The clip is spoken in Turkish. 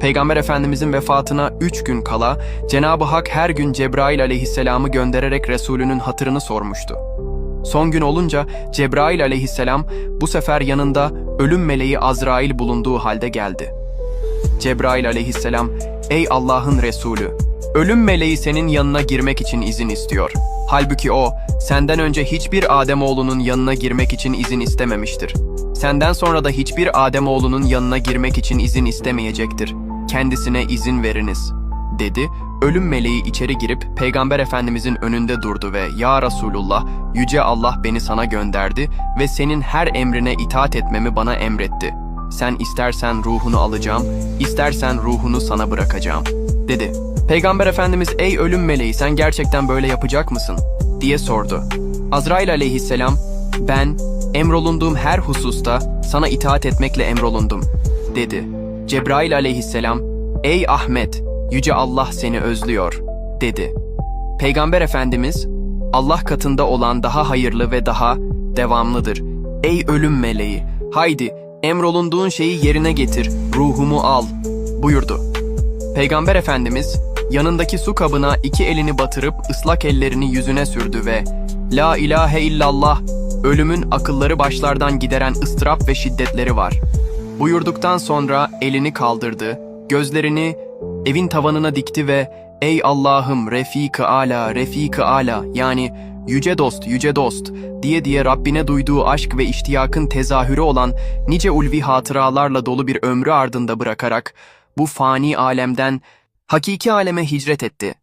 Peygamber Efendimizin vefatına üç gün kala Cenab-ı Hak her gün Cebrail aleyhisselamı göndererek Resulünün hatırını sormuştu. Son gün olunca Cebrail aleyhisselam bu sefer yanında ölüm meleği Azrail bulunduğu halde geldi. Cebrail aleyhisselam, ''Ey Allah'ın Resulü, ölüm meleği senin yanına girmek için izin istiyor. Halbuki o, senden önce hiçbir Ademoğlunun yanına girmek için izin istememiştir. Senden sonra da hiçbir Ademoğlunun yanına girmek için izin istemeyecektir. Kendisine izin veriniz.'' dedi. Ölüm meleği içeri girip Peygamber Efendimizin önünde durdu ve ''Ya Resulullah, Yüce Allah beni sana gönderdi ve senin her emrine itaat etmemi bana emretti. Sen istersen ruhunu alacağım, istersen ruhunu sana bırakacağım.'' dedi. Peygamber Efendimiz ''Ey ölüm meleği sen gerçekten böyle yapacak mısın?'' diye sordu. Azrail aleyhisselam ''Ben emrolunduğum her hususta sana itaat etmekle emrolundum.'' dedi. Cebrail aleyhisselam ''Ey Ahmet, Yüce Allah seni özlüyor.'' dedi. Peygamber Efendimiz Allah katında olan daha hayırlı ve daha devamlıdır. Ey ölüm meleği, haydi emrolunduğun şeyi yerine getir, ruhumu al buyurdu. Peygamber Efendimiz yanındaki su kabına iki elini batırıp ıslak ellerini yüzüne sürdü ve La ilahe illallah, ölümün akılları başlardan gideren ıstırap ve şiddetleri var. Buyurduktan sonra elini kaldırdı, gözlerini evin tavanına dikti ve Ey Allah'ım Refik-i Ala, Refik-i Ala yani yüce dost, yüce dost diye diye Rabbine duyduğu aşk ve iştiyakın tezahürü olan nice ulvi hatıralarla dolu bir ömrü ardında bırakarak bu fani alemden hakiki aleme hicret etti.